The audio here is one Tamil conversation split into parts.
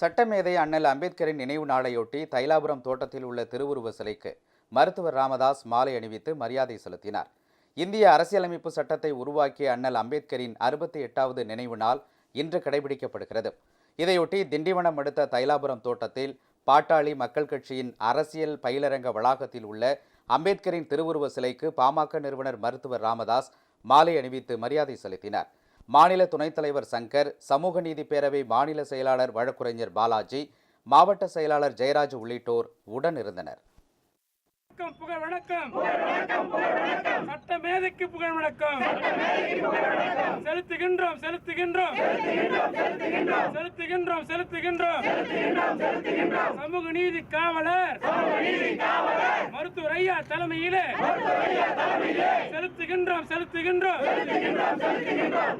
சட்டமேதை அண்ணல் அம்பேத்கரின் நினைவு நாளையொட்டி தைலாபுரம் தோட்டத்தில் உள்ள திருவுருவ சிலைக்கு மருத்துவர் ராமதாஸ் மாலை அணிவித்து மரியாதை செலுத்தினார். இந்திய அரசியலமைப்பு சட்டத்தை உருவாக்கிய அண்ணல் அம்பேத்கரின் அறுபத்தி எட்டாவது நினைவு நாள் இன்று கடைபிடிக்கப்படுகிறது. இதையொட்டி திண்டிவனம் அடுத்த தைலாபுரம் தோட்டத்தில் பாட்டாளி மக்கள் கட்சியின் அரசியல் பயிலரங்க வளாகத்தில் உள்ள அம்பேத்கரின் திருவுருவ சிலைக்கு பாமக நிறுவனர் மருத்துவர் ராமதாஸ் மாலை அணிவித்து மரியாதை செலுத்தினார். மாநில துணைத் தலைவர் சங்கர் சமூக நீதி பேரவை மாநில செயலாளர் வழக்குரைஞர் பாலாஜி மாவட்ட செயலாளர் ஜெயராஜ் உள்ளிட்டோர் உடன் இருந்தனர். வணக்கம் புகழ் வணக்கம். சட்ட மேதைக்கு புகழ் வணக்கம். செலுத்துகின்றோம் செலுத்துகின்றோம். செலுத்துகின்றோம் செலுத்துகின்றோம். சமூக நீதி காவலர். ஐயா தலைமையிலே செலுத்துகின்றோம் செலுத்துகின்றோம்.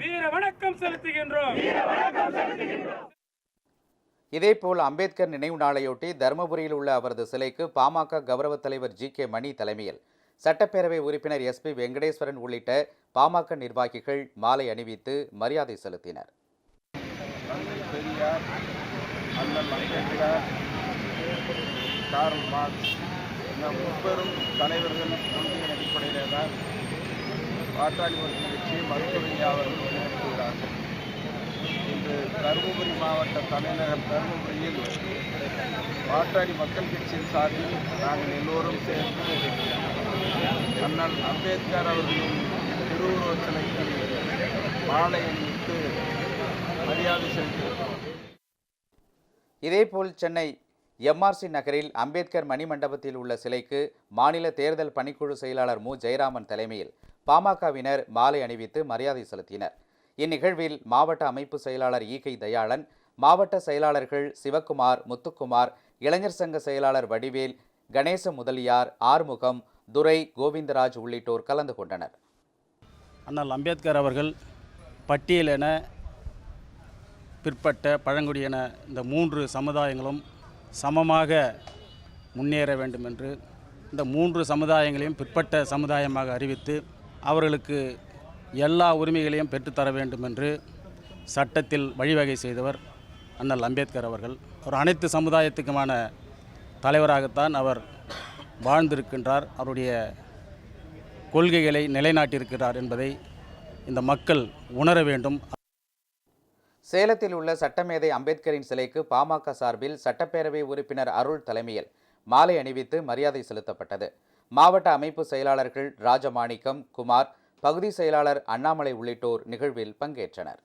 வீர வணக்கம் செலுத்துகின்றோம். இதேபோல் அம்பேத்கர் நினைவு நாளையொட்டி தருமபுரியில் உள்ள அவரது சிலைக்கு பாமக கௌரவ தலைவர் ஜி கே மணி தலைமையில் சட்டப்பேரவை உறுப்பினர் எஸ் பி வெங்கடேஸ்வரன் உள்ளிட்ட பாமக நிர்வாகிகள் மாலை அணிவித்து மரியாதை செலுத்தினர். பெரியார் அண்ணல் அம்பேத்கர் கார்ல் மார்க்ஸ் இந்த முப்பெரும் தலைவர்கள் கொள்கையின் அடிப்படையிலே தான் பாட்டாளி மக்கள் கட்சி மருத்துவமனை அவர்கள் வழிநடத்துகிறார்கள் இன்று தருமபுரி மாவட்ட தலைநகர் தருமபுரியில் பாட்டாளி மக்கள் கட்சியின் சார்பில் நாங்கள் எல்லோரும் சேர்ந்து அண்ணல் அம்பேத்கர் அவர்களின் திருவுருவச் சிலைக்கு மாலை அணிவித்து மரியாதை செலுத்தியிருக்கிறோம் இதேபோல் சென்னை எம்ஆர்சி நகரில் அம்பேத்கர் மணிமண்டபத்தில் உள்ள சிலைக்கு மாநில தேர்தல் பணிக்குழு செயலாளர் மு. ஜெயராமன் தலைமையில் பாமகவினர் மாலை அணிவித்து மரியாதை செலுத்தினர். இந்நிகழ்வில் மாவட்ட அமைப்பு செயலாளர் ஈகை தயாளன் மாவட்ட செயலாளர்கள் சிவக்குமார் முத்துக்குமார் இளைஞர் சங்க செயலாளர் வடிவேல் கணேச முதலியார் ஆறுமுகம் துரை கோவிந்தராஜ் உள்ளிட்டோர் கலந்து கொண்டனர். அண்ணல் அம்பேத்கர் அவர்கள் பட்டியலென பிற்பட்ட பழங்குடியின இந்த மூன்று சமுதாயங்களும் சமமாக முன்னேற வேண்டும் என்று இந்த மூன்று சமுதாயங்களையும் பிற்பட்ட சமுதாயமாக அறிவித்து அவர்களுக்கு எல்லா உரிமைகளையும் பெற்றுத்தர வேண்டும் என்று சட்டத்தில் வழிவகை செய்தவர் அண்ணல் அம்பேத்கர் அவர்கள். அவர் அனைத்து சமுதாயத்துக்குமான தலைவராகத்தான் அவர் வாழ்ந்திருக்கின்றார். அவருடைய கொள்கைகளை நிலைநாட்டியிருக்கிறார் என்பதை இந்த மக்கள் உணர வேண்டும். சேலத்தில் உள்ள சட்டமேதை அம்பேத்கரின் சிலைக்கு பாமக சார்பில் சட்டப்பேரவை உறுப்பினர் அருள் தலைமையில் மாலை அணிவித்து மரியாதை செலுத்தப்பட்டது. மாவட்ட அமைப்பு செயலாளர்கள் ராஜமாணிக்கம் குமார் பகுதி செயலாளர் அண்ணாமலை உள்ளிட்டோர் நிகழ்வில் பங்கேற்றனர்.